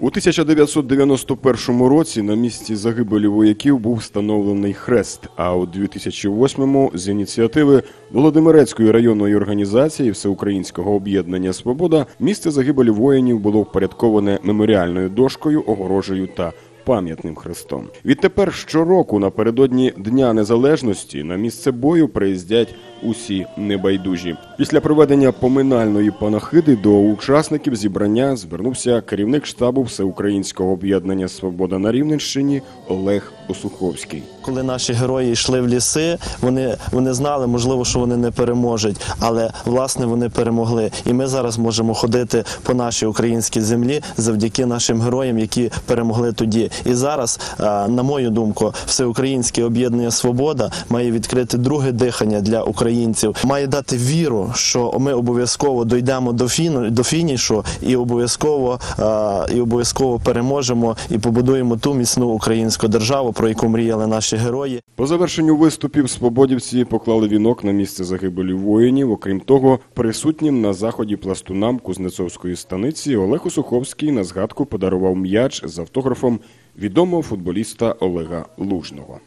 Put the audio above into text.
У 1991 році на місці загибелі вояків був встановлений хрест. А у 2008-му з ініціативи Володимирецької районної організації Всеукраїнського об'єднання Свобода місце загибелі воїнів було впорядковане меморіальною дошкою, огорожею та пам'ятним хрестом. Відтепер щороку напередодні Дня Незалежності на місце бою приїздять усі небайдужі. Після проведення поминальної панахиди до учасників зібрання звернувся керівник штабу Всеукраїнського об'єднання Свобода на Рівненщині Олег Осуховський. Коли наші герої йшли в ліси, вони, вони знали, можливо, що вони не переможуть, але власне вони перемогли. І ми зараз можемо ходити по нашій українській землі завдяки нашим героям, які перемогли тоді. І зараз, е, на мою думку, всеукраїнське об'єднання Свобода має відкрити друге дихання для українців, має дати віру, що ми обов'язково дійдемо до фіну до фінішу і обов'язково е, і обов'язково переможемо і побудуємо ту міцну українську державу, про яку мріяли наші герої. По завершенню виступів свободівці поклали вінок на місце загибелі воїнів. Окрім того, присутнім на заході пластунам Кузнецовської станиці Олег Осуховський на згадку подарував м'яч з автографом відомого футболіста Олега Лужного.